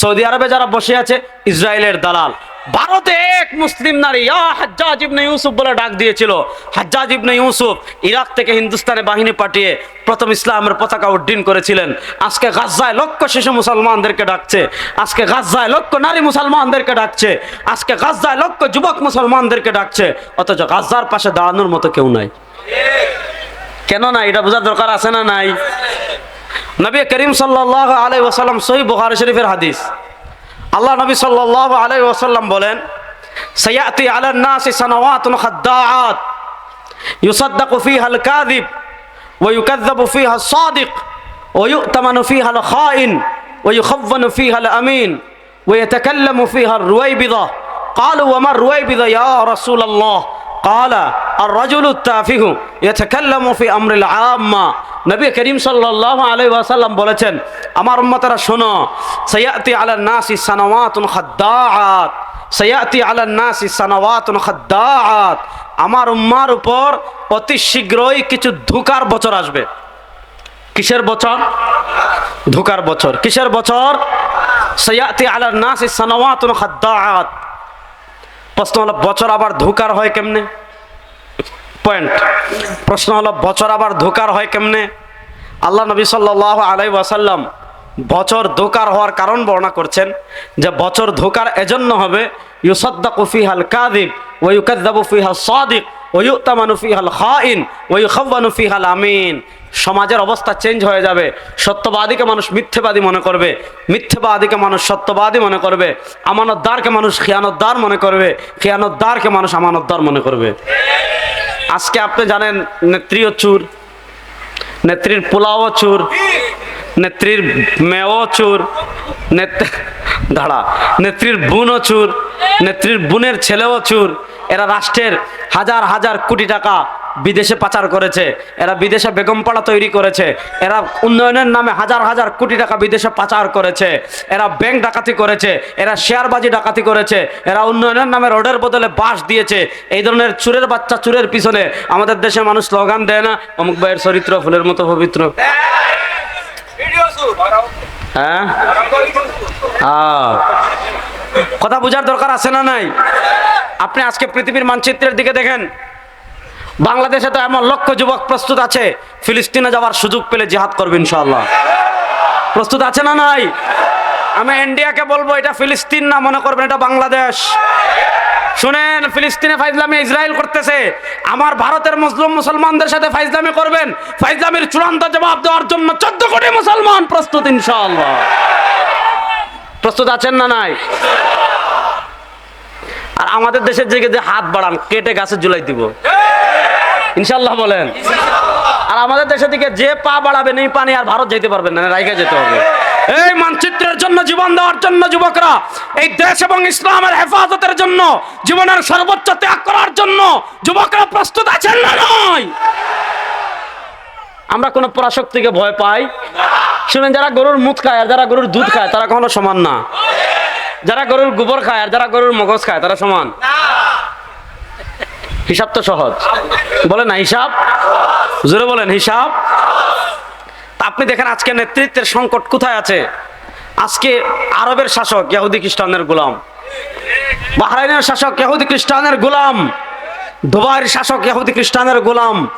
Saudi আরবে যারা বসে আছে, ইসরায়েলের দালাল। ভারতে এক মুসলিম নারী হাজ্জাজ ইবনে ইউসুফ বলে ডাক দিয়েছিল। হাজ্জাজ ইবনে ইউসুফ ইরাক থেকে হিন্দুস্তানে বাহিনী পাঠিয়ে প্রথম ইসলামের পতাকা উড্ডীন করেছিলেন। আজকে গাজ্জায় লক্ষ শিশু মুসলমানদেরকে ডাকছে। আজকে গাজ্জায় লক্ষ নারী মুসলমানদেরকে ডাকছে। আজকে গাজ্জায় লক্ষ যুবক মুসলমানদেরকে ডাকছে। অথচ গাজ্জার পাশে দাঁড়ানোর মতো কেউ নাই। কেন না এটা বোঝার দরকার আছে না নাই? নবী করিম সাল্লাহ আলাই ওসাল্লাম সহি বুখারি শরীফের হাদিস আল্লাহ নবী সাল্লাহ আলাই ওসাল্লাম বলেন সৈয়াতি আলান নাসি সানাওয়াতুন খাদ্দাআত ইউসাদ্দাকু ফিহা আল কাযিব ওয়া ইউকাযযাবু ফিহা الصادق ويؤتمن فيها الخائن ويخون فيها الأمين ويتكلم فيها الرويبضة قالوا وما الرويبضة يا رسول الله قال الرجل التافه يتكلم في أمر العامة নবী করিম সাল্লাল্লাহু আলাইহি ওয়াসাল্লাম বলেছেন, আমার উম্মতরা শোনো, সায়াতি আলা নাসি সানাওয়াতুন খাদ্দাআত, সায়াতি আলা নাসি সানাওয়াতুন খাদ্দাআত, আমার উম্মার উপর অতি শীঘ্রই কিছু ধোকার বছর আসবে। কিসের বছর? ধোকার বছর। কিসের বছর? সায়াতি আলা নাসি সানাওয়াতুন খাদ্দাআত। প্রশ্ন হলো, বছর আবার ধোকার হয় কেমনে? পয়েন্ট প্রশ্ন হলো, বছর আবার ধোকার হয় কেমনে? আল্লাহ নবী সাল্লাহ আলাই ওয়াসাল্লাম বছর ধোকার হওয়ার কারণ বর্ণনা করছেন যে, বছর ধোকার এজন্য হবে, ইউসদ্দাকু ফিহাল কাযিব, ওয়া ইউকাযযাবু ফিহা সাদিক, ওয়া ইউতামানু ফিহাল খাইন ইউখাওয়ানু ফিহাল আমিন। সমাজের অবস্থা চেঞ্জ হয়ে যাবে। সত্যবাদীকে মানুষ মিথ্যেবাদী মনে করবে। মিথ্যেবাদীকে মানুষ সত্যবাদী মনে করবে। আমানতদারকে মানুষ খিয়ানতদার মনে করবে। খিয়ানতদারকে মানুষ আমানতদার মনে করবে। আজকে আপনি জানেন নেত্রীও চুর, নেত্রীর পোলাও চুর, নেত্রীর মেয়েও চুর দাঁড়া, নেত্রীর বোনও চুর, নেত্রীর বোনের ছেলেও চুর, এরা রাষ্ট্রের হাজার হাজার কোটি টাকা বিদেশে পাচার করেছে, এরা বিদেশে বেগমপাড়া তৈরি করেছে, এরা উন্নয়নের নামে হাজার হাজার কোটি টাকা বিদেশে পাচার করেছে, এরা ব্যাংক ডাকাতি করেছে, এরা শেয়ারবাজি ডাকাতি করেছে, এরা উন্নয়নের নামে রোডের বদলে বাস দিয়েছে। এই ধরনের চুরের বাচ্চা, চুরের পিছনে আমাদের দেশে মানুষ স্লোগান দেয় না, অমুক ভাইয়ের চরিত্র ফুলের মতো পবিত্র। হ্যাঁ। কথা বোঝার দরকার আছে না নাই? আপনি আজকে পৃথিবীর মানচিত্রের দিকে দেখেন বাংলাদেশে তো এমন লক্ষ যুবক প্রস্তুত আছে, ফিলিস্তিনে যাওয়ার সুযোগ পেলে জিহাদ করবে ইনশাআল্লাহ। প্রস্তুত আছে না নাই? আমি ইন্ডিয়াকে বলব, এটা ফিলিস্তিন না, মনে করবেন এটা বাংলাদেশ। শুনেন, ফিলিস্তিনে ফাইজলামি ইসরায়েল করতেছে। আমার ভারতের মুসলিম মুসলমানদের সাথে ফাইজলামি করবেন। ফাইজলামির চূড়ান্ত জবাব দেওয়ার জন্য চোদ্দ কোটি মুসলমান প্রস্তুত ইনশাল্লাহ প্রস্তুত আছেন না নাই? আর আমাদের দেশের যে হাত বাড়ান, কেটে গাছে জুলাই দিব। ইনশাল্লাহ বলেন। আর আমাদের দেশের দিকে যে পা বাড়াবে, নেই পানি আর ভারত যেতে পারবেন না রাইকে যেতে হবে। এই মানচিত্রের জন্য জীবন দেওয়ার জন্য যুবকরা, এই দেশ এবং ইসলামের হেফাজতের জন্য, জীবনের সর্বোচ্চ ত্যাগ করার জন্য যুবকরা প্রস্তুত আছেন না নয় আমরা কোনো পরাশক্তিকে ভয় পাই। শুনেন, যারা গরুর মুখ খায় আর যারা গরুর দুধ খায়, তারা কখনো সমান না। যারা গরুর গোবর খায় আর যারা গরুর মগজ খায়, তারা সমান। হিসাব তো সহজ। বলেন না, হিসাব? জোরে বলেন, হিসাব। আপনি দেখেন আজকে নেতৃত্বের সংকট কোথায় আছে? আজকে আরবের শাসক ইহুদি খ্রিস্টানের গোলাম। বাহরাইনের শাসক ইহুদি খ্রিস্টানের গোলাম। দুবাইয়ের শাসক ইহুদি খ্রিস্টানের গোলাম।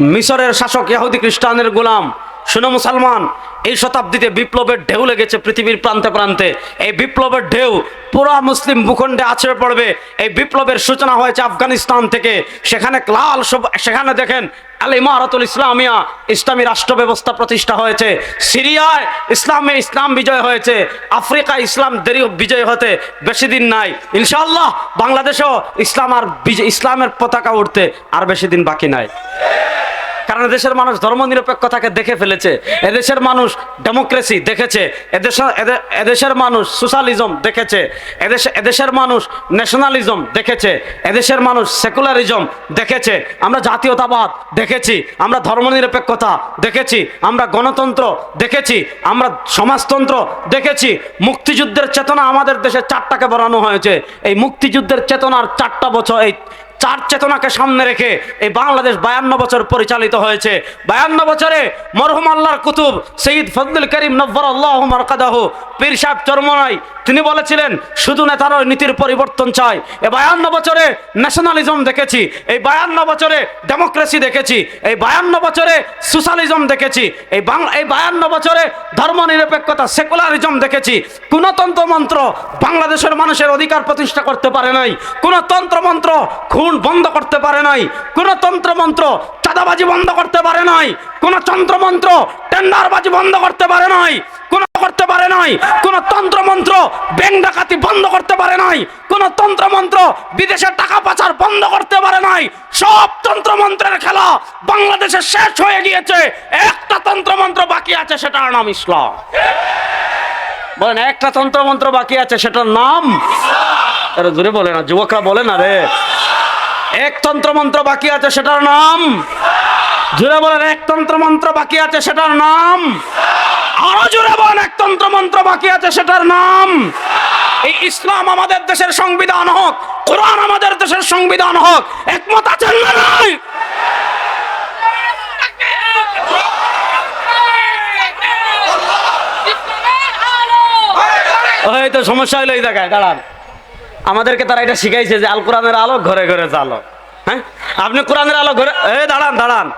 মিশরের শাসক ইহুদি খ্রিস্টানের গোলাম। শুনো মুসলমান এই শতাব্দীতে বিপ্লবের ঢেউ লেগেছে পৃথিবীর প্রান্তে প্রান্তে। এই বিপ্লবের ঢেউ পুরা মুসলিম ভূখণ্ডে আছড়ে পড়বে। এই বিপ্লবের সূচনা হয়েছে আফগানিস্তান থেকে। সেখানে লাল সেখানে দেখেন আল ইমারাতুল ইসলামিয়া ইসলামী রাষ্ট্র ব্যবস্থা প্রতিষ্ঠা হয়েছে। সিরিয়ায় ইসলামে ইসলাম বিজয় হয়েছে। আফ্রিকা ইসলাম দেরি বিজয় হতে বেশি দিন নাই। ইনশাআল্লাহ বাংলাদেশেও ইসলাম আর ইসলামের পতাকা উঠতে আর বেশি দিন বাকি নাই। কারণ এদেশের মানুষ ধর্মনিরপেক্ষতাকে দেখে ফেলেছে। এদেশের মানুষ ডেমোক্রেসি দেখেছে। এদেশের এদে- এদেশের মানুষ সোশ্যালিজম দেখেছে। এদেশে এদেশের মানুষ ন্যাশনালিজম দেখেছে। এদেশের মানুষ সেকুলারিজম দেখেছে। আমরা জাতীয়তাবাদ দেখেছি। আমরা ধর্মনিরপেক্ষতা দেখেছি। আমরা গণতন্ত্র দেখেছি। আমরা সমাজতন্ত্র দেখেছি। মুক্তিযুদ্ধের চেতনা আমাদের দেশে চারটাকে বাড়ানো হয়েছে। এই মুক্তিযুদ্ধের চেতনার চারটা বছর এই চার চেতনাকে সামনে রেখে এই বাংলাদেশ বায়ান্ন বছর পরিচালিত হয়েছে। বায়ান্ন বছরে মরহুম আল্লাহর কুতুব সঈদ ফজলুল করিম নব্বর আল্লাহ মারকাদাহ পীর সাহেব চরমনাই, তিনি বলেছিলেন, শুধু নেতারা নীতির পরিবর্তন চায় এ বায়ান্ন বছরে ন্যাশনালিজম দেখেছি, এই বায়ান্ন বছরে ডেমোক্রেসি দেখেছি, এই বায়ান্ন বছরে সোশ্যালিজম দেখেছি, এই বাংলা এই বায়ান্ন বছরে ধর্মনিরপেক্ষতা সেকুলারিজম দেখেছি। কোন তন্ত্রমন্ত্র বাংলাদেশের মানুষের অধিকার প্রতিষ্ঠা করতে পারে নাই। কোন তন্ত্রমন্ত্র খুন বন্ধ করতে পারে নাই, কোন তন্ত্রমন্ত্র চাঁদাবাজি বন্ধ করতে পারে নাই, কোন তন্ত্রমন্ত্র টেন্ডারবাজি বন্ধ করতে পারে নাই, কোন করতে পারে নাই, কোন তন্ত্রমন্ত্র ব্যাংক ডাকাতি বন্ধ করতে পারে নাই, কোন তন্ত্রমন্ত্র বিদেশের টাকা পাচার বন্ধ করতে পারে নাই, সব তন্ত্রমন্ত্রের খেলা বাংলাদেশে শেষ হয়ে গিয়েছে, একটা তন্ত্রমন্ত্র বাকি আছে, সেটার নাম ইসলাম। বলেন, একটা তন্ত্রমন্ত্র বাকি আছে, সেটার নাম? জোরে বলে না, যুবকরা বলে না রে। এক তন্ত্র মন্ত্র বাকি আছে, সেটার নাম? জোরে বলেন, এক তন্ত্র মন্ত্র বাকি আছে, সেটার নাম? আরও জোরে বলেন, এক তন্ত্র মন্ত্র বাকি আছে, সেটার নাম? এই ইসলাম আমাদের দেশের সংবিধান হোক, কোরআন আমাদের দেশের সংবিধান হোক, একমত আছেন না নাই? ওই তো সমস্যা এই জায়গায়, দাঁড়ান। আমাদেরকে তারা এটা শিখাইছে যে আল কোরআনের আলো ঘরে ঘরে জ্বালো। হ্যাঁ? আপনি কোরআনের আলো ঘরে এ, দাঁড়ান দাঁড়ান।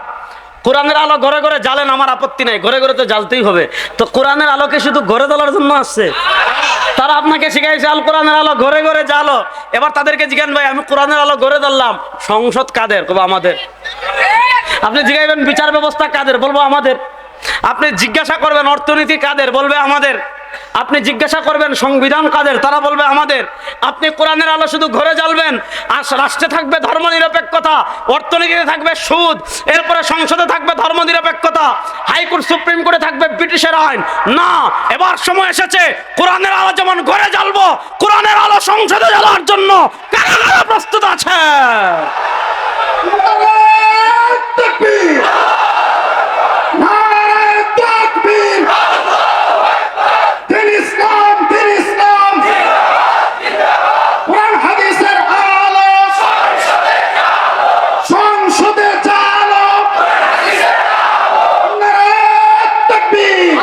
কোরআনের আলো ঘরে ঘরে জ্বালেন, আমার আপত্তি নাই। ঘরে ঘরে তো জ্বালতেই হবে। তো কোরআনের আলোকে শুধু ঘরে জ্বালার জন্য আসছে? তারা আপনাকে শিখাইছে আল কোরআনের আলো ঘরে ঘরে জ্বালো। এবার তাদেরকে জিজ্ঞান ভাই, আমি কোরআনের আলো ঘরে জ্বাললাম। সংসদ কাদের? কবে আমাদের। আপনি জিজ্ঞাসবেন বিচার ব্যবস্থা কাদের? বলব আমাদের। আপনি জিজ্ঞাসা করবেন, অর্থনীতি কাদের? বলবে আমাদের। আপনি জিজ্ঞাসা করবেন, সংবিধান কাদের? তারা বলবে, আমাদের। আপনি কোরআনের আলো শুধু ঘরে জ্বালবেন আর রাষ্ট্রে থাকবে ধর্মনিরপেক্ষতা, অর্থনীতিতে থাকবে সুদ, এরপরে সংসদে থাকবে ধর্মনিরপেক্ষতা, হাইকোর্ট, সুপ্রিম কোর্টে থাকবে ব্রিটিশের আইন। না, এবার সময় এসেছে, কোরআনের আলো যেমন ঘরে জ্বালবো, কোরআনের আলো সংসদে জ্বালার জন্য কারা প্রস্তুত আছে তাকবীর নারায়ে তাকবীর দিন ইসলাম দিন ইসলাম কোরআন হাদিসের আলো সংসদে চালো নারায়ে তাকবীর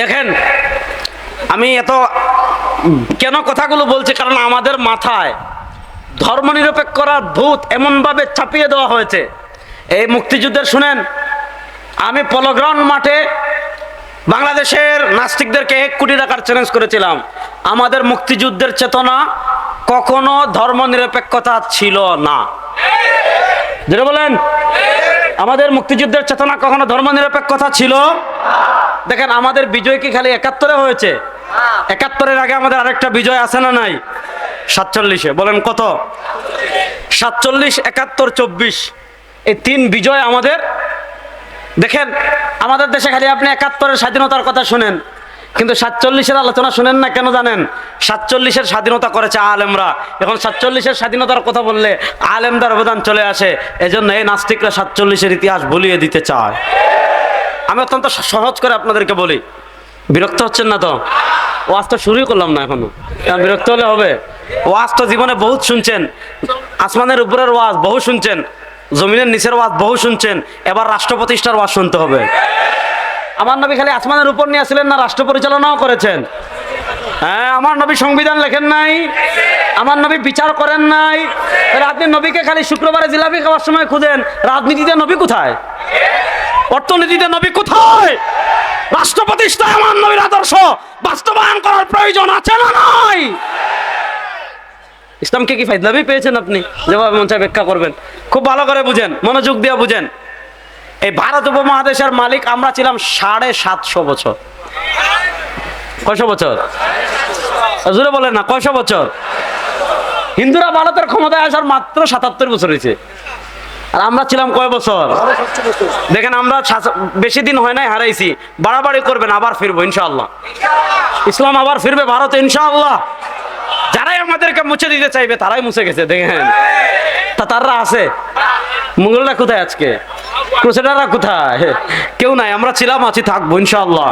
দেখেন, আমি এত কেন কথাগুলো বলছি? কারণ আমাদের মাথায় ধর্মনিরপেক্ষরা ভূত এমনভাবে চাপিয়ে দেওয়া হয়েছে। এই মুক্তিযুদ্ধের শুনেন, আমি পলগ্রাউন্ড মাঠে বাংলাদেশের নাস্তিকদেরকে এক কোটি টাকার চ্যালেঞ্জ করেছিলাম। আমাদের মুক্তিযুদ্ধের চেতনা কখনো ধর্মনিরপেক্ষতা ছিল না। যেটা বলেন, আমাদের মুক্তিযুদ্ধের চেতনা কখনো ধর্মনিরপেক্ষতা ছিল দেখেন আমাদের বিজয় কি খালি একাত্তরে হয়েছে? একাত্তরের আগে আমাদের আরেকটা বিজয় আছে না নাই? সাতচল্লিশে বলেন কত? সাতচল্লিশ একাত্তর চব্বিশ। এই তিন বিজয় আমাদের। দেখেন আমাদের দেশে খালি আপনি একাত্তরের স্বাধীনতার কথা শুনেন কিন্তু সাতচল্লিশের আলোচনা শুনেন না কেন জানেন? সাতচল্লিশের স্বাধীনতা করেছে আলেমরা। এখন সাতচল্লিশের স্বাধীনতার কথা বললে আলেমদার অবদান চলে আসে। এজন্য এই নাস্তিকরা সাতচল্লিশের ইতিহাস ভুলিয়ে দিতে চায়। আমি অত্যন্ত সহজ করে আপনাদেরকে বলি। বিরক্ত হচ্ছেন না তো? ওয়াজ তো শুরুই করলাম না এখনও। বিরক্ত হলে হবে। ওয়াজ তো জীবনে বহুত শুনছেন। আসমানের উপরের ওয়াজ বহু শুনছেন। জমিনের নিচের ওয়াজ বহু শুনছেন। এবার রাষ্ট্র প্রতিষ্ঠার ওয়াজ শুনতে হবে। আমার নবী খালি আসমানের উপর নিয়ে আসছিলেন না, রাষ্ট্র পরিচালনাও করেছেন। হ্যাঁ আমার নবী সংবিধান লেখেন নাই। আমার নবী বিচার করেন নাই। আপনি নবীকে খালি শুক্রবারে জিলাপি খাওয়ার সময় খুঁজেন। রাজনীতিতে নবী কোথায়? অর্থনীতিতে নবী কোথায়? রাষ্ট্র প্রতিষ্ঠায় আমার নবীর আদর্শ বাস্তবায়ন করার প্রয়োজন আছে না নাই? ইসলামকে কি ফাইদলামি পেয়েছেন আপনি? যেভাবে চায় ব্যাখ্যা করবেন। খুব ভালো করে বুঝেন, মনোযোগ দিয়ে বুঝেন। এই ভারত উপমহাদেশের মালিক আমরা ছিলাম সাড়ে সাতশো বছর। কয়শো বছর? জুড়ে বলেন না, কয়শো বছর? হিন্দুরা ভারতের ক্ষমতায় আসার মাত্র সাতাত্তর বছর হয়েছে। আর আমরা ছিলাম কয় বছর? দেখেন আমরা বেশি দিন হয় নাই, হারাইছি। বাড়াবাড়ি করবেন, আবার ফিরবো, ইনশাআল্লাহ। ইসলাম আবার ফিরবে ভারতে, ইনশাআল্লাহ। যারাই আমাদেরকে মুছে দিতে চাইবে, তারাই মুছে গেছে, দেখেন। তা তারা আছে? মুঘলরা কোথায় আজকে? ক্রুসেডাররা কোথায়? কেউ নাই, আমরা ছিলাম, আছি, থাকব, ইনশাআল্লাহ।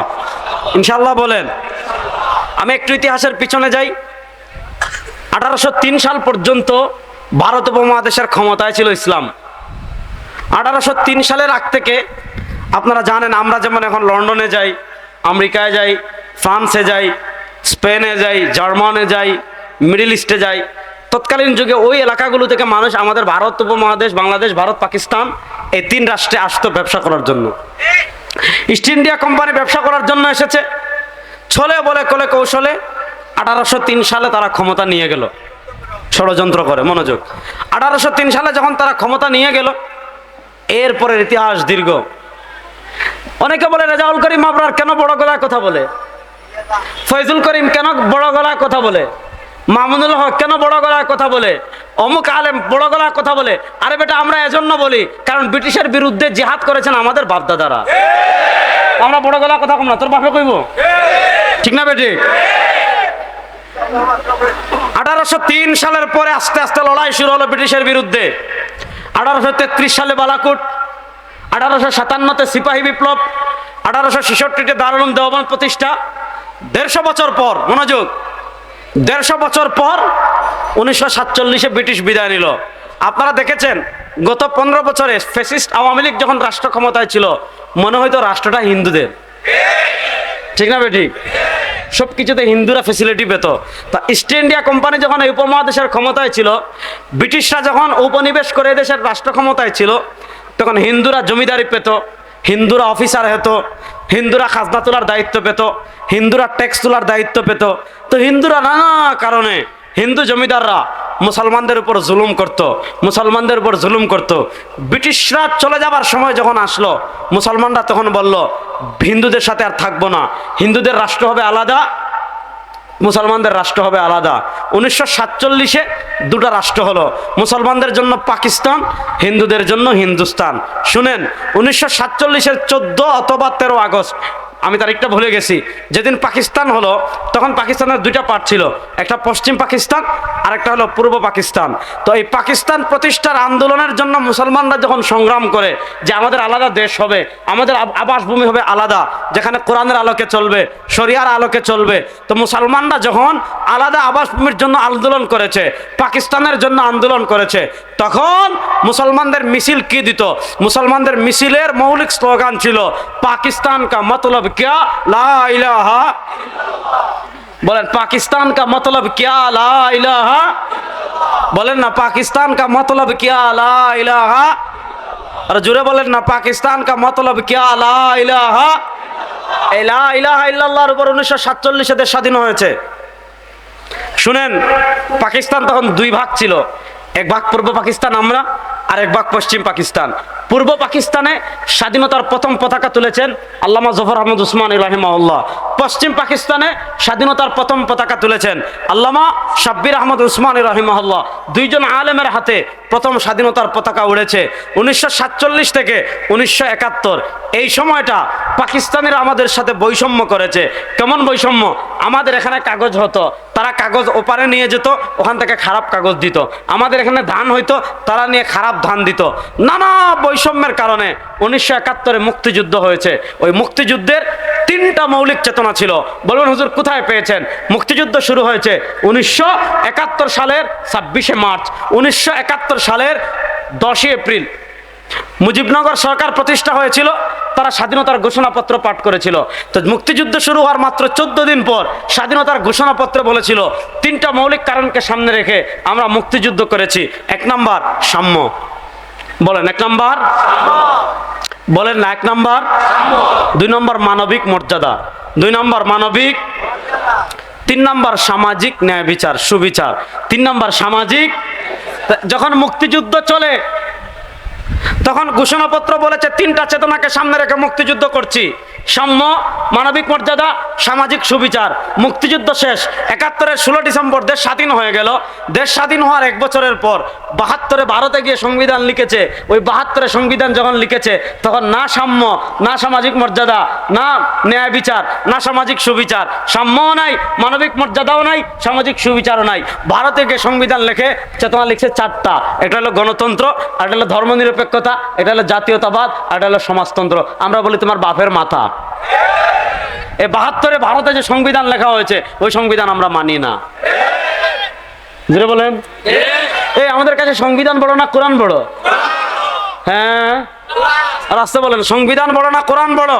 ইনশাআল্লাহ বলেন, আমি একটু ইতিহাসের পিছনে যাই। আঠারোশো তিন সাল পর্যন্ত ভারত উপমহাদেশের ক্ষমতায় ছিল ইসলাম। আঠারোশো তিন সালের আগ থেকে আপনারা জানেন, আমরা যেমন এখন লন্ডনে যাই, আমেরিকায় যাই, ফ্রান্সে যাই, স্পেনে যাই, জার্মানে যাই, মিডল ইস্টে যাই, তৎকালীন যুগে ওই এলাকাগুলো থেকে মানুষ আমাদের ভারত উপমহাদেশ, বাংলাদেশ, ভারত, পাকিস্তান এই তিন রাষ্ট্রে আসতো ব্যবসা করার জন্য। ইস্ট ইন্ডিয়া কোম্পানি ব্যবসা করার জন্য এসেছে। ছলে বলে কলে কৌশলে আঠারোশো তিন সালে তারা ক্ষমতা নিয়ে গেল। ষড়যন্ত্র করে, মনোযোগ। আঠারোশো তিন সালে যখন তারা ক্ষমতা নিয়ে গেল এরপরের ইতিহাস দীর্ঘ। অনেকে বলে রেজাউল করিম আবরার কেন বড় গলায় কথা বলে? ফয়জুল করিম কেন বড় গলায় কথা বলে? মামুনুল হক কেন বড় গলায় কথা বলে? অমুক আলেম বড় গলায় কথা বলে? আরে বেটা, আমরা এজন্য বলি, কারণ ব্রিটিশের বিরুদ্ধে জিহাদ করেছেন আমাদের বাপদাদারা। আমরা বড় গলা কথা কম না, তোর বাপে কইব? ঠিক না বেটি? আঠারোশো তিন সালের পরে আস্তে আস্তে লড়াই শুরু হলো ব্রিটিশের বিরুদ্ধে। আঠারোশো তেত্রিশ সালে বালাকুট, আঠারোশো সাতান্নতে সিপাহী বিপ্লব, আঠারোশো ছেষট্টিতে দারুল দেওয়ান প্রতিষ্ঠা। দেড়শো বছর পর, মনোযোগ, দেড়শো বছর পর উনিশশো সাতচল্লিশে ব্রিটিশ বিদায় নিল। আপনারা দেখেছেন, গত পনেরো বছরে ফেসিস্ট আওয়ামী লীগ যখন রাষ্ট্র ক্ষমতায় ছিল, মনে হয়তো রাষ্ট্রটা হিন্দুদের। ঠিক না বেঠিক সব কিছুতে হিন্দুরা ফেসিলিটি পেত। তা ইস্ট ইন্ডিয়া কোম্পানি যখন এই উপমহাদেশের ক্ষমতায় ছিল, ব্রিটিশরা যখন উপনিবেশ করে দেশের রাষ্ট্র ক্ষমতায় ছিল, তখন হিন্দুরা জমিদারি পেত, হিন্দুরা অফিসার হতো, হিন্দুরা খাজনা তোলার দায়িত্ব পেত, হিন্দুরা ট্যাক্স তোলার দায়িত্ব পেত। তো হিন্দুরা নানা কারণে হিন্দু জমিদাররা মুসলমানদের উপর জুলুম করত, মুসলমানদের উপর জুলুম করত। ব্রিটিশরা চলে যাবার সময় যখন আসলো, মুসলমানরা তখন বলল, হিন্দুদের সাথে আর থাকব না। হিন্দুদের রাষ্ট্র হবে আলাদা, মুসলমানদের রাষ্ট্র হবে আলাদা। উনিশশো সাতচল্লিশে দুটো রাষ্ট্র হলো, মুসলমানদের জন্য পাকিস্তান, হিন্দুদের জন্য হিন্দুস্তান। শুনেন, উনিশশো সাতচল্লিশের চোদ্দ অথবা তেরো আগস্ট আমি তারিখটা ভুলে গেছি। যেদিন পাকিস্তান হলো, তখন পাকিস্তানের দুইটা পার্ট ছিল। একটা পশ্চিম পাকিস্তান আর একটা হলো পূর্ব পাকিস্তান। তো এই পাকিস্তান প্রতিষ্ঠার আন্দোলনের জন্য মুসলমানরা যখন সংগ্রাম করে যে আমাদের আলাদা দেশ হবে, আমাদের আবাসভূমি হবে আলাদা, যেখানে কোরআনের আলোকে চলবে, শরিয়ার আলোকে চলবে, তো মুসলমানরা যখন আলাদা আবাসভূমির জন্য আন্দোলন করেছে, পাকিস্তানের জন্য আন্দোলন করেছে, তখন মুসলমানদের মিছিল কি দিত? মুসলমানদের মিছিলের মৌলিক স্লোগান ছিল পাকিস্তান কা মতলব क्या লা ইলাহা বলেন, পাকিস্তান কা মতলব লা ইলাহা? বলেন না, পাকিস্তান কা মতলব ইলাহা? আর জুড়ে বলেন না, পাকিস্তান কা মতলব ইলাহা? উনিশশো স্বাধীন হয়েছে। পাকিস্তান তখন দুই ভাগ ছিল, এক ভাগ পূর্ব পাকিস্তান আমরা, আর এক ভাগ পশ্চিম পাকিস্তান। পূর্ব পাকিস্তানে স্বাধীনতার প্রথম পতাকা তুলেছেন আল্লামা জফর আহমদ উসমান রাহিমাউল্লাহ পশ্চিম পাকিস্তানে স্বাধীনতার প্রথম পতাকা তুলেছেন আল্লামা শাব্বির আহমদ উসমান রাহিমাহুল্লাহ। দুইজন আলেমের হাতে প্রথম স্বাধীনতার পতাকা উড়েছে। উনিশশো সাতচল্লিশ থেকে উনিশশো একাত্তর। এই সময়টা পাকিস্তানিরা আমাদের সাথে বৈষম্য করেছে। কেমন বৈষম্য? আমাদের এখানে কাগজ হতো, তারা কাগজ ওপারে নিয়ে যেত, ওখান থেকে খারাপ কাগজ দিত। আমাদের এখানে ধান হইতো, তারা নিয়ে খারাপ ধান দিত। নানা বৈষম্যের কারণে উনিশশো একাত্তরে মুক্তিযুদ্ধ হয়েছে। ওই মুক্তিযুদ্ধের তিনটা মৌলিক চেতনা ছিল। বলুন হুজুর, কোথায় পেয়েছেন? মুক্তিযুদ্ধ শুরু হয়েছে উনিশশো একাত্তর সালের ছাব্বিশে মার্চ, উনিশশো একাত্তর সালের দশই এপ্রিল। মুজিবনগর সরকার প্রতিষ্ঠা হয়েছিল, তারা স্বাধীনতার ঘোষণাপত্র পাঠ করেছিল। তো মুক্তিযুদ্ধ শুরু হওয়ার মাত্র চোদ্দ দিন পর স্বাধীনতার ঘোষণাপত্র বলেছিল, তিনটা মৌলিক কারণকে সামনে রেখে আমরা মুক্তিযুদ্ধ করেছি। এক নাম্বার, সাম্য। বলেন, এক নাম্বার। বলেন না, এক নাম্বার। দুই নম্বর, মানবিক মর্যাদা। দুই নম্বর, মানবিক। তিন নম্বর, সামাজিক ন্যায় বিচার, সুবিচার। তিন নম্বর, সামাজিক। যখন মুক্তিযুদ্ধ চলে, তখন ঘোষণাপত্র বলেছে, তিনটা চেতনাকে সামনে রেখে মুক্তিযুদ্ধ করছি। সাম্য, মানবিক মর্যাদা, সামাজিক সুবিচার। মুক্তিযুদ্ধ শেষ। একাত্তরের ষোলো ডিসেম্বর দেশ স্বাধীন হয়ে গেল। দেশ স্বাধীন হওয়ার এক বছরের পর বাহাত্তরে ভারতে গিয়ে সংবিধান লিখেছে। ওই বাহাত্তরে সংবিধান যখন লিখেছে, তখন না সাম্য, না সামাজিক মর্যাদা, না ন্যায় বিচার, না সামাজিক সুবিচার। সাম্যও নাই, মানবিক মর্যাদাও নাই, সামাজিক সুবিচারও নাই। ভারতে গিয়ে সংবিধান লেখে, চেতনা লিখছে চারটা। এটা হলো গণতন্ত্র, আর এটা হলো ধর্মনিরপেক্ষতা, এটা হলো জাতীয়তাবাদ, আর এটা হলো সমাজতন্ত্র। আমরা বলি তোমার বাপের মাথা। এই বাহাত্তরে ভারতে যে সংবিধান লেখা হয়েছে, ওই সংবিধান আমরা মানি না। বলেন? এই আমাদের কাছে সংবিধান বড় না কোরআন বড় হ্যাঁ? আর আসতে বলেন, সংবিধান বড় না কোরআন বড়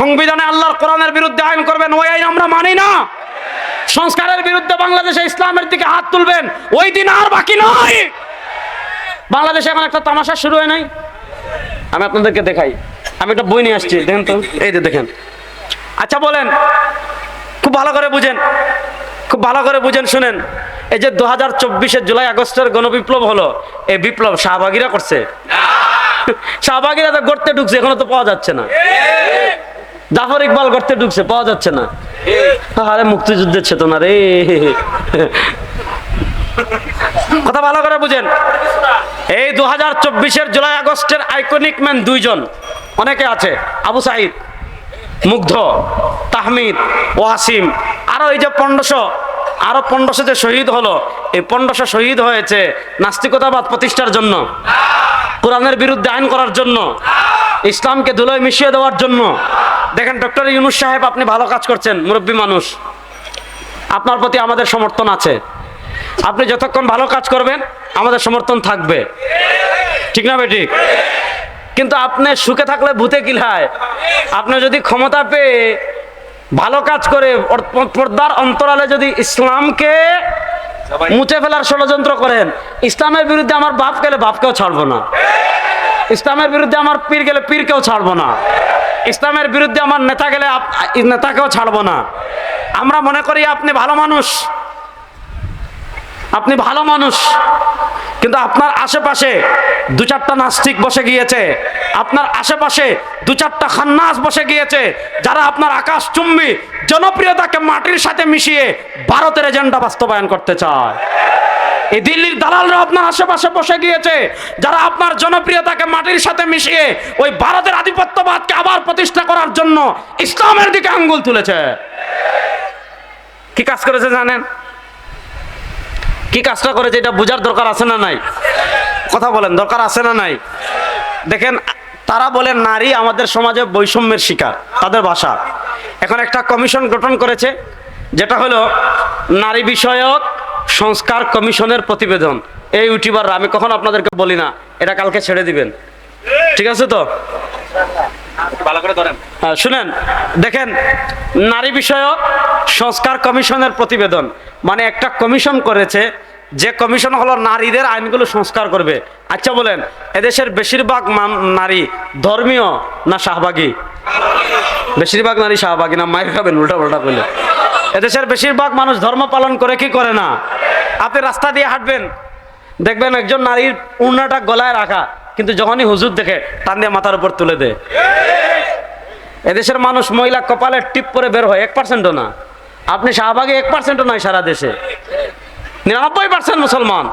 সংবিধানে আল্লাহর কোরআনের বিরুদ্ধে আইন করবেন, ওই আইন আমরা মানি না। সংস্কারের বিরুদ্ধে বাংলাদেশে ইসলামের দিকে হাত তুলবেন, ওই দিন আর বাকি নয়। বাংলাদেশে এখন একটা তামাশা শুরু হয় নাই? আমি আপনাদেরকে দেখাই। আমি একটা বই নিয়ে আসছি, দেখেন তো। এই যে দেখেন আচ্ছা বলেন, খুব ভালো করে বুঝেন, খুব ভালো করে বুঝেন, শুনেন। এই যে দু হাজার চব্বিশে জুলাই আগস্টের গণবিপ্লব হলো, এই বিপ্লব শাহবাগিরা করছে। শাহবাগিরা তো গড়তে ঢুকছে, এখনও তো পাওয়া যাচ্ছে না। জাফর ইকবাল গড়তে ঢুকছে, পাওয়া যাচ্ছে না। আরে মুক্তিযুদ্ধের চেতনা রে। কথা ভালো করে বুঝেন। এই দু হাজার চব্বিশের জুলাই আগস্টের আইকনিক ম্যান দুইজন, অনেকে আছে, আবু সাইদ। মুগ্ধ, তাহমিদ, ওয়াসিম, আরও এই যে পনেরোশো আরও পনেরোশো যে শহীদ হলো, এই পনেরোশো শহীদ হয়েছে নাস্তিকতাবাদ প্রতিষ্ঠার জন্য, কোরআনের বিরুদ্ধে আইন করার জন্য, ইসলামকে ধুলোয় মিশিয়ে দেওয়ার জন্য। দেখেন, ডক্টর ইউনুস সাহেব, আপনি ভালো কাজ করছেন, মুরব্বী মানুষ। আপনার প্রতি আমাদের সমর্থন আছে। আপনি যতক্ষণ ভালো কাজ করবেন, আমাদের সমর্থন থাকবে। ঠিক না ঠিক? কিন্তু আপনি সুখে থাকলে ভূতে কিলায় আপনি যদি ক্ষমতা পেয়ে ভালো কাজ করে পর্দার অন্তরালে যদি ইসলামকে মুছে ফেলার ষড়যন্ত্র করেন ইসলামের বিরুদ্ধে আমার বাপ গেলে বাপকেও ছাড়বো না। ইসলামের বিরুদ্ধে আমার পীর গেলে পীরকেও ছাড়বো না। ইসলামের বিরুদ্ধে আমার নেতা গেলে নেতাকেও ছাড়বো না। আমরা মনে করি আপনি ভালো মানুষ। আপনি ভালো মানুষ, কিন্তু আপনার আশেপাশে দু চারটা নাস্তিক বসে গিয়েছে, আপনার আশেপাশে দু চারটা খান্নাস বসে গিয়েছে, যারা আপনার আকাশ চুম্বি জনপ্রিয়তাকে মাটির সাথে মিশিয়ে ভারতের এজেন্ডা বাস্তবায়ন করতে চায়। এই দিল্লির দালালরা আপনার আশেপাশে বসে গিয়েছে, যারা আপনার জনপ্রিয়তাকে মাটির সাথে মিশিয়ে ওই ভারতের আধিপত্যবাদকে আবার প্রতিষ্ঠা করার জন্য ইসলামের দিকে আঙ্গুল তুলেছে। কি কাজ করেছে জানেন? কি কাজটা করেছে এটা বোঝার দরকার আছে না নাই? কথা বলেন দরকার আছে না নাই? দেখেন তারা বলে নারী আমাদের সমাজে বৈষম্যের শিকার তাদের ভাষা। এখন একটা কমিশন গঠন করেছে যেটা হলো নারী বিষয়ক সংস্কার কমিশনের প্রতিবেদন। এই ইউটিউবাররা আমি কখন আপনাদেরকে বলি না এটা কালকে ছেড়ে দিবেন। ঠিক আছে তো? ভালো করে ধরেন। হ্যাঁ, শুনেন। দেখেন নারী বিষয়ক সংস্কার কমিশনের প্রতিবেদন। মানে একটা কমিশন করেছে, যে কমিশন হলো নারীদের আইনগুলো সংস্কার করবে। আচ্ছা বলেন, এদেশের বেশিরভাগ নারী ধর্মীয় না শাহবাগী? বেশিরভাগ নারী শাহবাগী না? মায়ের খাবেন উল্টা পাল্টা করলে এদেশের বেশিরভাগ মানুষ ধর্ম পালন করে, কি করে না? আপনি রাস্তা দিয়ে হাঁটবেন, দেখবেন একজন নারীর উন্নাটা গলায় রাখা, কিন্তু যখনই হুজুর দেখে, টান দিয়ে মাথার উপর তুলে দেয়। এদেশের মানুষ মহিলা কপালে টিপ করে বের হয়, এক পার্সেন্টও না। আপনি শাহবাগে এক পার্সেন্টও নয় সারা দেশে। নিরানব্বই পার্সেন্ট মুসলমান।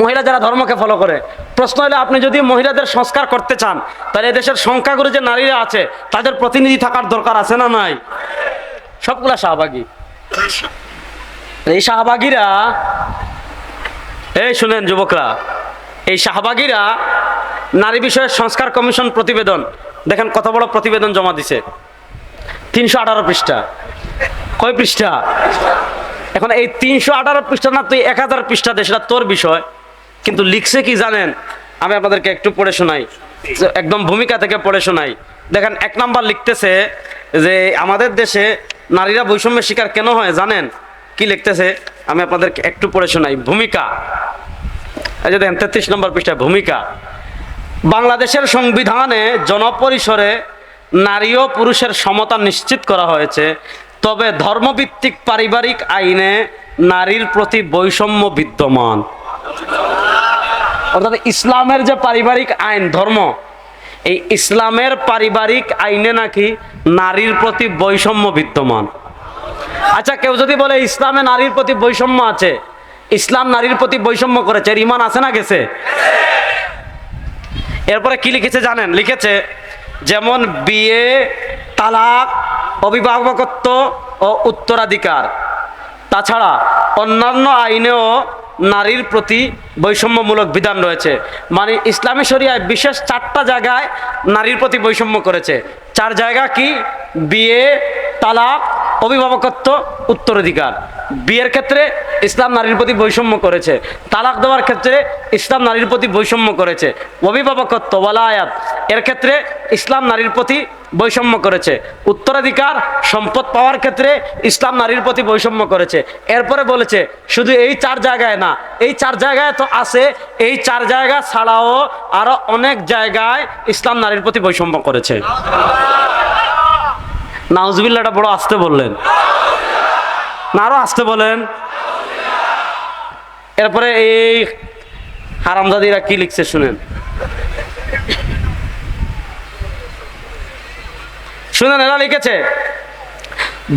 মহিলা যারা ধর্মকে ফলো করে, প্রশ্ন হলো আপনি যদি মহিলাদের সংস্কার করতে চান, তাহলে এদেশের সংখ্যাগুরু যে নারীরা আছে, তাদের প্রতিনিধি থাকার দরকার আছে না নাই? সবগুলা শাহবাগী। এই শাহবাগীরা, এই শুনেন যুবকরা, এই শাহবাগীরা নারী বিষয়ের সংস্কার কমিশন প্রতিবেদন, দেখেন কত বড় প্রতিবেদন জমা দিছে। তিনশো আঠারো পৃষ্ঠা। কয় পৃষ্ঠা? এখন এই তিনশো আঠারো পৃষ্ঠা না, তুই এক হাজার পৃষ্ঠা দে, সেটা তোর বিষয়। কিন্তু লিখছে কি জানেন? আমি আপনাদেরকে একটু পড়ে শোনাই। একদম ভূমিকা থেকে পড়ে শোনাই। দেখেন, এক নাম্বার লিখতেছে যে, আমাদের দেশে নারীরা বৈষম্যের শিকার কেন হয় জানেন? কি লিখতেছে? আমি আপনাদেরকে একটু পড়ে শোনাই। ভূমিকা। এই যে দেখেন, তেত্রিশ নম্বর পৃষ্ঠায় ভূমিকা। বাংলাদেশের সংবিধানে জনপরিসরে নারী ও পুরুষের সমতা নিশ্চিত করা হয়েছে। তবে ধর্মভিত্তিক পারিবারিক আইনে নারীর প্রতি বৈষম্য বিদ্যমান। অর্থাৎ ইসলামের যে পারিবারিক আইন, ধর্ম, এই ইসলামের পারিবারিক আইনে নাকি নারীর প্রতি বৈষম্য বিদ্যমান। আচ্ছা কেউ যদি বলে ইসলামে নারীর প্রতি বৈষম্য আছে, ইসলাম নারীর প্রতি বৈষম্য করেছে ইমান আছে না গেছে? এরপরে কি লিখেছে জানেন? লিখেছে, যেমন বিয়ে, তালাক অভিভাবকত্ব ও উত্তরাধিকার। তাছাড়া অন্যান্য আইনেও নারীর প্রতি বৈষম্যমূলক বিধান রয়েছে। মানে ইসলামী শরিয়ায় বিশেষ চারটা জায়গায় নারীর প্রতি বৈষম্য করেছে। চার জায়গা কি? বিয়ে, তালাক, অভিভাবকত্ব, উত্তরাধিকার। বিয়ের ক্ষেত্রে ইসলাম নারীর প্রতি বৈষম্য করেছে। তালাক দেওয়ার ক্ষেত্রে ইসলাম নারীর প্রতি বৈষম্য করেছে। অভিভাবকত্ব বলায়াত এর ক্ষেত্রে ইসলাম নারীর প্রতি বৈষম্য করেছে। উত্তরাধিকার, সম্পদ পাওয়ার ক্ষেত্রে ইসলাম নারীর প্রতি বৈষম্য করেছে। এরপরে বলেছে, শুধু এই চার জায়গায় না, এই চার জায়গায় তো আছে, এই চার জায়গা ছাড়াও আরও অনেক জায়গায় ইসলাম নারীর প্রতি বৈষম্য করেছে। নাউজবিল্লাটা বড় আসতে বললেন। না, আরও আসতে বলেন। এরপরে এই হারামজাদিরা কি লিখছে শুনেন। শুনেন, এরা লিখেছে,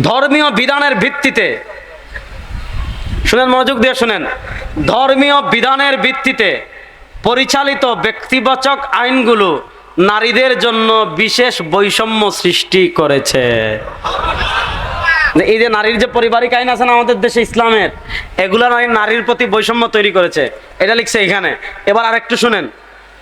ধর্মীয় বিধানের ভিত্তিতে, শুনেন, মনোযোগ দিয়ে শুনেন, ধর্মীয় বিধানের ভিত্তিতে পরিচালিত ব্যক্তিবাচক আইনগুলো নারীদের জন্য বিশেষ বৈষম্য সৃষ্টি করেছে। এই যে নারীর যে পারিবারিক আইন আছে না আমাদের দেশে ইসলামের, এগুলো নারী নারীর প্রতি বৈষম্য তৈরি করেছে। এটা লিখছে এখানে। এবার আরেকটু শুনেন।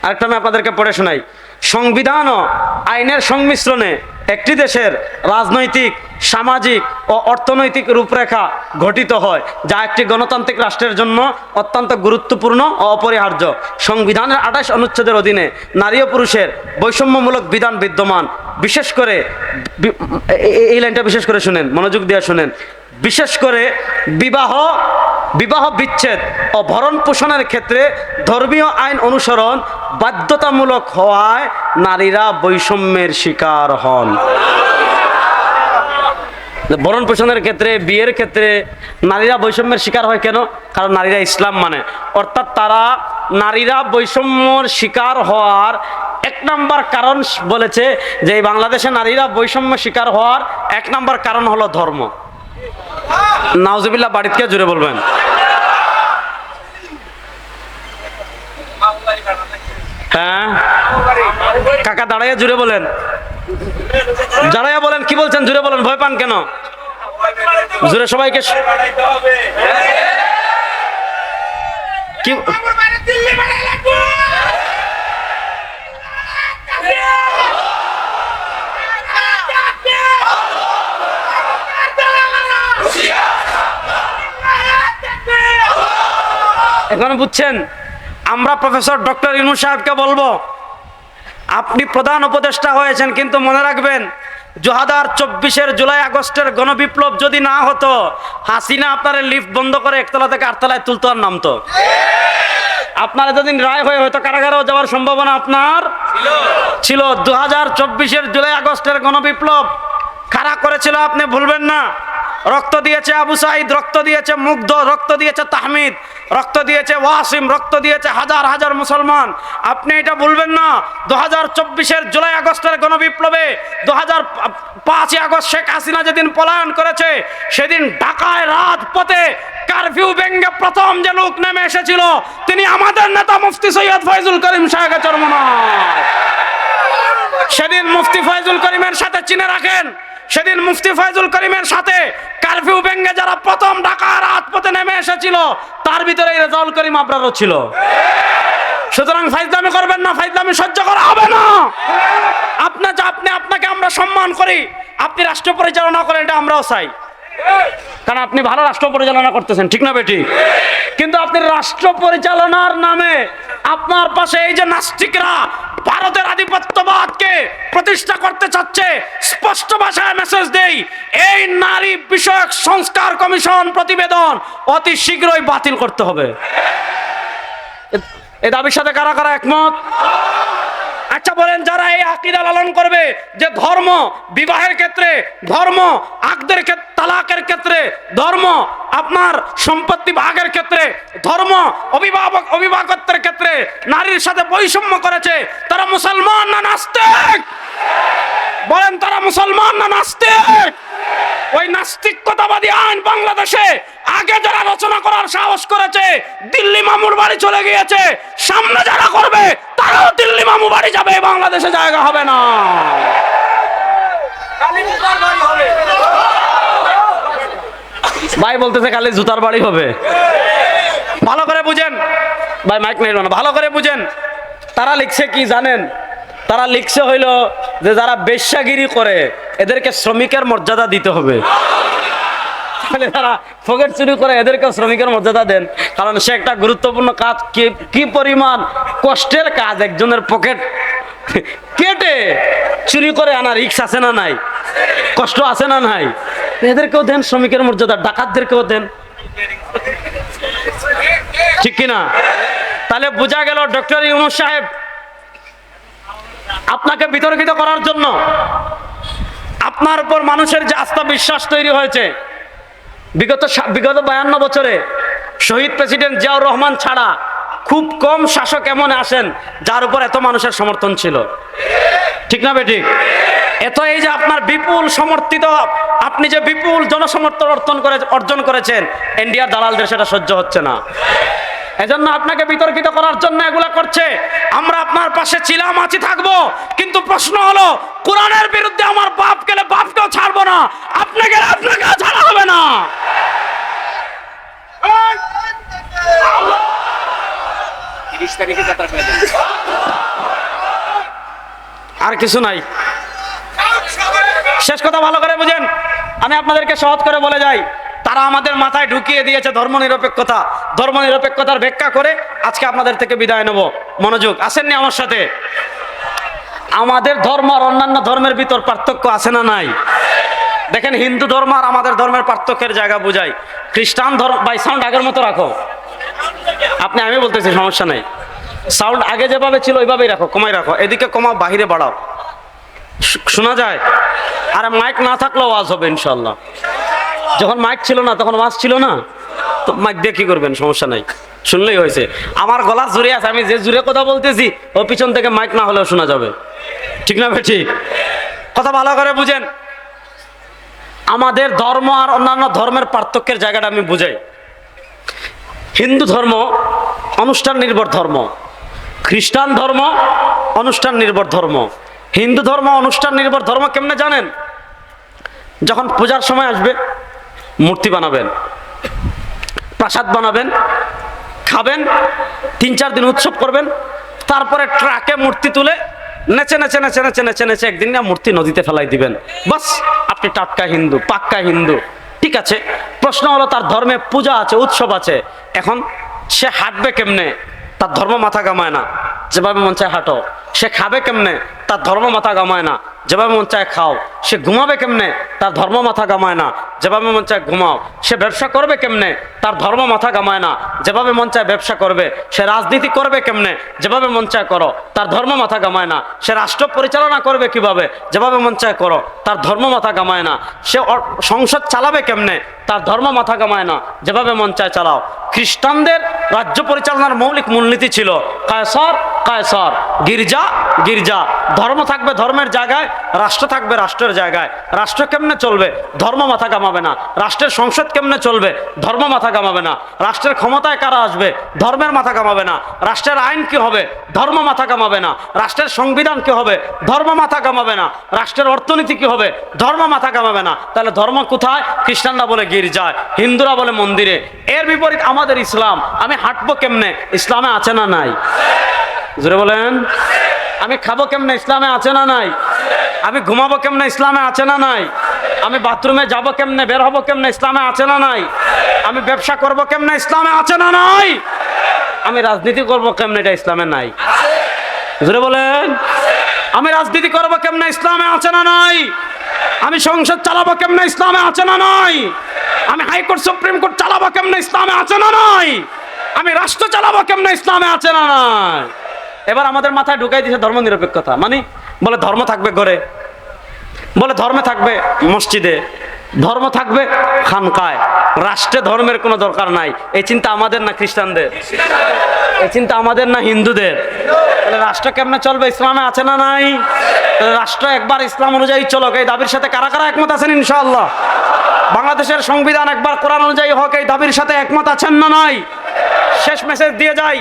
আরেকটা আমি আপনাদেরকে পড়ে শোনাই। সংবিধান ও আইনের সংমিশ্রণে একটি দেশের রাজনৈতিক, সামাজিক ও অর্থনৈতিক রূপরেখা গঠিত হয়, যা একটি গণতান্ত্রিক রাষ্ট্রের জন্য অত্যন্ত গুরুত্বপূর্ণ ও অপরিহার্য। সংবিধানের আঠাশ অনুচ্ছেদের অধীনে নারী ও পুরুষের বৈষম্যমূলক বিধান বিদ্যমান। বিশেষ করে এই লাইনটা বিশেষ করে শুনেন, মনোযোগ দিয়ে শুনেন। বিশেষ করে বিবাহ বিবাহ বিচ্ছেদ ও ভরণ পোষণের ক্ষেত্রে ধর্মীয় আইন অনুসরণ বাধ্যতামূলক হওয়ায় নারীরা বৈষম্যের শিকার হন। ভরণ পোষণের ক্ষেত্রে, বিয়ের ক্ষেত্রে নারীরা বৈষম্যের শিকার হয় কেন? কারণ নারীরা ইসলাম মানে। অর্থাৎ তারা নারীরা বৈষম্যর শিকার হওয়ার এক নাম্বার কারণ বলেছে যে বাংলাদেশে নারীরা বৈষম্য শিকার হওয়ার এক নাম্বার কারণ হলো ধর্ম। নাউজুবিল্লাহ বাড়িতে জুড়ে বলবেন। হ্যাঁ? কাকা দাঁড়াইয়া জুড়ে বলেন। দাঁড়াইয়া বলেন কি বলছেন? জুড়ে বলেন ভয় পান কেন? জুড়ে সবাইকে কি এখন বুঝছেন, আমরা প্রফেসর ডক্টর ইনু সাহেবকে বলব, আপনি প্রধান উপদেষ্টা হয়েছেন, কিন্তু মনে রাখবেন দু হাজার চব্বিশের জুলাই আগস্টের গণবিপ্লব যদি না হতো, হাসিনা আপনার লিফট বন্ধ করে একতলা থেকে আটতলায় তুলতো আর নামতো। আপনার এতদিন রায় হয়ে হয়তো কারাগারেও যাওয়ার সম্ভাবনা আপনার ছিল। দু হাজার চব্বিশের জুলাই আগস্টের গণবিপ্লব খারাপ করেছিল আপনি ভুলবেন না। রক্ত দিয়েছে আবু সাইদ, রক্ত দিয়েছে মুগ্ধ, রক্ত দিয়েছে তাহমিদ, রক্ত দিয়েছে ওয়াসিম, রক্ত দিয়েছে হাজার হাজার মুসলমান। আপনি এটা ভুলবেন না দু হাজার চব্বিশের জুলাই আগস্টের গণবিপ্লবে দু হাজার পাঁচই আগস্ট শেখ হাসিনা যেদিন পলায়ন করেছে, সেদিন ঢাকায় রাজপথে কারফিউ ভেঙ্গে প্রথম যে লোক নেমে এসেছিল, তিনি আমাদের নেতা মুফতি সৈয়দ ফয়জুল করিম সাহেবের চরমনায়। সেদিন মুফতি ফয়জুল করিমের সাথে চিনে রাখেন সেদিন মুফতি ফয়জুল করিমের সাথে কারফিউ ভেঙ্গে যারা প্রথম ঢাকার রাজপথে নেমে এসেছিল, তার ভিতরে রেজাউল করিম আবরারও ছিল। সুতরাং ফাইজলামি করবেন না, ফাইজলামি সহ্য করা হবে না। আপনি যা আপনি আপনাকে আমরা সম্মান করি, আপনি রাষ্ট্র পরিচালনা করেন, এটা আমরাও চাই। কারণ আপনি ভালো রাষ্ট্র পরিচালনা করতেছেন, ঠিক না বেটি? কিন্তু আপনি রাষ্ট্র পরিচালনার নামে আপনার পাশে এই যে নাস্তিকরা ভারতের আধিপত্যবাদকে প্রতিষ্ঠা করতে চাচ্ছে, স্পষ্ট ভাষায় মেসেজ দেই, এই নারী বিষয়ক সংস্কার কমিশন প্রতিবেদন অতি শীঘ্রই বাতিল করতে হবে। এ- দাবির সাথে কারা কারা একমত? আচ্ছা বলেন, যারা এই আকিদা লালন করবে, যে ধর্ম বিবাহের ক্ষেত্রে, ধর্ম আকদের তালাকের ক্ষেত্রে, ধর্ম আপনার সম্পত্তি ভাগের ক্ষেত্রে, ধর্ম অভিভাবক, অভিভাবকত্বের ক্ষেত্রে নারীর সাথে বৈষম্য করেছে, তারা মুসলমান না নাস্তিক? বলেন, তারা মুসলমান না নাস্তিক? ওই নাস্তিকতাবাদী আইন বাংলাদেশে আগে যারা রচনা করার সাহস করেছে দিল্লি মামুর বাড়ি চলে গিয়েছে সামনে যারা করবে তারাও দিল্লি মামু বাড়ি যাবে বাংলাদেশে জায়গা হবে না। ভাই বলতেছে কালি জুতার বাড়ি হবে। ভালো করে বুঝেন। ভাই মাইক নেই ভালো করে বুঝেন। তারা লিখছে কি জানেন? তারা লিখছে হইল যে যারা বেশ্যাগিরি করে, এদেরকে শ্রমিকের মর্যাদা দিতে হবে। তাহলে তারা পকেট চুরি করে, এদেরকেও শ্রমিকের মর্যাদা দেন। কারণ সে একটা গুরুত্বপূর্ণ কাজ, কি পরিমাণ কষ্টের কাজ একজনের পকেট কেটে চুরি করে আনা আছে না নাই? কষ্ট আছে না নাই? এদেরকেও দেন শ্রমিকের মর্যাদা, ডাকাতদেরকেও দেন। ঠিক কিনা? তাহলে বোঝা গেল ডক্টর ইউনুস সাহেব আপনাকে বিতর্কিত করার জন্য আপনার উপর মানুষের যে আস্থা বিশ্বাস তৈরি হয়েছে, বিগত বিগত বায়ান্ন বছরে শহীদ প্রেসিডেন্ট জিয়াউর রহমান ছাড়া খুব কম শাসক এমন আসেন যার উপর এত মানুষের সমর্থন ছিল। ঠিক না বেঠিক? এত এই যে আপনার বিপুল সমর্থিত, আপনি যে বিপুল জনসমর্থন অর্জন করে, অর্জন করেছেন ইন্ডিয়ার দালালদের সেটা সহ্য হচ্ছে না। এজন্য আপনাকে বিতর্কিত করার জন্য এগুলা করছে। আমরা আপনার পাশে ছিলাম আছি থাকব। কিন্তু প্রশ্ন হলো কোরআনের বিরুদ্ধে আমার বাপ গেলে বাপকেও ছাড়বো না আপনাকে আপনাকেও ছাড়া হবে না। তিরিশ তারিখে যাত্রা করে আর কিছু নাই। শেষ কথা ভালো করে বুঝেন। আমি আপনাদেরকে সহজ করে বলে যাই তারা আমাদের মাথায় ঢুকিয়ে দিয়েছে ধর্মনিরপেক্ষতা। ধর্মনিরপেক্ষতার ব্যাখ্যা করে আজকে আপনাদের থেকে বিদায় নেব। মনোযোগ, আসেননি আমার সাথে? আমাদের ধর্ম আর অন্যান্য ধর্মের ভিতর পার্থক্য আছে না নাই? দেখেন, হিন্দু ধর্ম আর আমাদের ধর্মের পার্থক্যের জায়গা বুঝাই। খ্রিস্টান ধর্ম বাই সাউন্ড আগের মতো রাখো। আপনি, আমি বলতেছি, সমস্যা নাই। সাউন্ড আগে যেভাবে ছিল, ওইভাবেই রাখো, কমাই রাখো। এদিকে কমাও, বাহিরে বাড়াও। শোনা যায়? আর মাইক না থাকলেও ওয়াজ হবে ইনশাল্লাহ যখন মাইক ছিল না, তখন ওয়াজ ছিল না? মাইক দিয়ে কি করবেন? সমস্যা নাই। শুনলেই হয়েছে। আমার গলা জুড়ে আছে, আমি যে জুড়ে কথা বলতেছি, ও পিছন থেকে মাইক না হলেও শোনা যাবে। ঠিক না ভাই? কথা ভালো করে বুঝেন। আমাদের ধর্ম আর অন্যান্য ধর্মের পার্থক্যের জায়গাটা আমি বুঝাই। হিন্দু ধর্ম, অনুষ্ঠান নির্ভর ধর্ম। খ্রিস্টান ধর্ম, অনুষ্ঠান নির্ভর ধর্ম। হিন্দু ধর্ম, অনুষ্ঠান নির্ভর ধর্ম কেমনে জানেন? যখন পূজার সময় আসবে, মূর্তি বানাবেন। প্রাসাদ বানাবেন, খাবেন, তিন চার দিন উৎসব করবেন, তারপরে ট্রাকে মূর্তি তুলে নেচে নেচে নেচে নেচে নেচে নেচে একদিন না মূর্তি নদীতে ফেলাই দিবেন। বাস, আপনি টাটকা হিন্দু, পাক্কা হিন্দু, ঠিক আছে? প্রশ্ন হলো তার ধর্মে পূজা আছে, উৎসব আছে। এখন সে হাঁটবে কেমনে? তার ধর্ম মাথা কামায় না। যেভাবে মন চায় হাঁটো। সে খাবে কেমনে? তার ধর্ম মাথা গামায় না। যেভাবে মন চায় খাও। সে ঘুমাবে কেমনে? তার ধর্ম মাথা গামায় না। যেভাবে মন চায় ঘুমাও। সে ব্যবসা করবে কেমনে? তার ধর্ম মাথা গামায় না। যেভাবে মন চায় ব্যবসা করবে, সে রাজনীতি করবে কেমনে? যেভাবে মন চায় করো। তার ধর্ম মাথা গামায় না। সে রাষ্ট্র পরিচালনা করবে কীভাবে? যেভাবে মন চায় করো। তার ধর্ম মাথা গামায় না। সে সংসদ চালাবে কেমনে? তার ধর্ম মাথা গামায় না। যেভাবে মন চায় চালাও। খ্রিস্টানদের রাজ্য পরিচালনার মৌলিক মূলনীতি ছিল, কায়সর কায়সর, গির্জা গির্জা। ধর্ম থাকবে ধর্মের জায়গায়, রাষ্ট্র থাকবে রাষ্ট্রের জায়গায়। রাষ্ট্র কেমনে চলবে? ধর্ম মাথা কামাবে না। রাষ্ট্রের সংসদ কেমনে চলবে? ধর্ম মাথা কামাবে না। রাষ্ট্রের ক্ষমতায় কারা আসবে? ধর্মের মাথা কামাবে না। রাষ্ট্রের আইন কি হবে? ধর্ম মাথা কামাবে না। রাষ্ট্রের সংবিধান কি হবে? ধর্ম মাথা কামাবে না। রাষ্ট্রের অর্থনীতি কি হবে? ধর্ম মাথা কামাবে না। তাহলে ধর্ম কোথায়? খ্রিস্টানরা বলে গির্জায়, হিন্দুরা বলে মন্দিরে। এর বিপরীত আমাদের ইসলাম। আমি হাঁটবো কেমনে? ইসলামে আছে না নাই? জোরে বলেন। আমি খাব কেমনে, ইসলামে আছে না নাই? আমি ঘুমাবো কেমনে, ইসলামে আছে না নাই? আমি বাথরুমে যাব কেমনে, বের হব কেমনে, ইসলামে আছে না নাই? আমি ব্যবসা করব কেমনে, ইসলামে আছে না নাই? আমি রাজনীতি করব কেমনে, এটা ইসলামে নাই। জোরে বলেন। আমি রাজনীতি করব কেমনে, ইসলামে আছে না নাই? আমি সংসদ চালাবো কেমনে, ইসলামে আছে না নাই? আমি হাইকোর্ট, সুপ্রিম কোর্ট চালাবো কেমনে, ইসলামে আছে না নাই? আমি রাষ্ট্র চালাবো কেমনে, ইসলামে আছে না নাই? এবার আমাদের মাথায় ঢুকাই দিয়েছে ধর্ম নিরপেক্ষতা মানে বলে ধর্ম থাকবে ঘরে, বলে ধর্মে থাকবে মসজিদে, ধর্ম থাকবে খানকায়। রাষ্ট্রে ধর্মের কোনো দরকার নাই। এই চিন্তা আমাদের না খ্রিস্টানদের? এই চিন্তা আমাদের না হিন্দুদের? তাহলে রাষ্ট্র কেমনে চলবে? ইসলামে আছে না নাই? রাষ্ট্র একবার ইসলাম অনুযায়ী চলক। এই দাবির সাথে কারা কারা একমত আছেন ইনশাআল্লাহ? বাংলাদেশের সংবিধান একবার কোরআন অনুযায়ী হোক, এই দাবির সাথে একমত আছেন না নাই? শেষ মেসেজ দিয়ে যাই।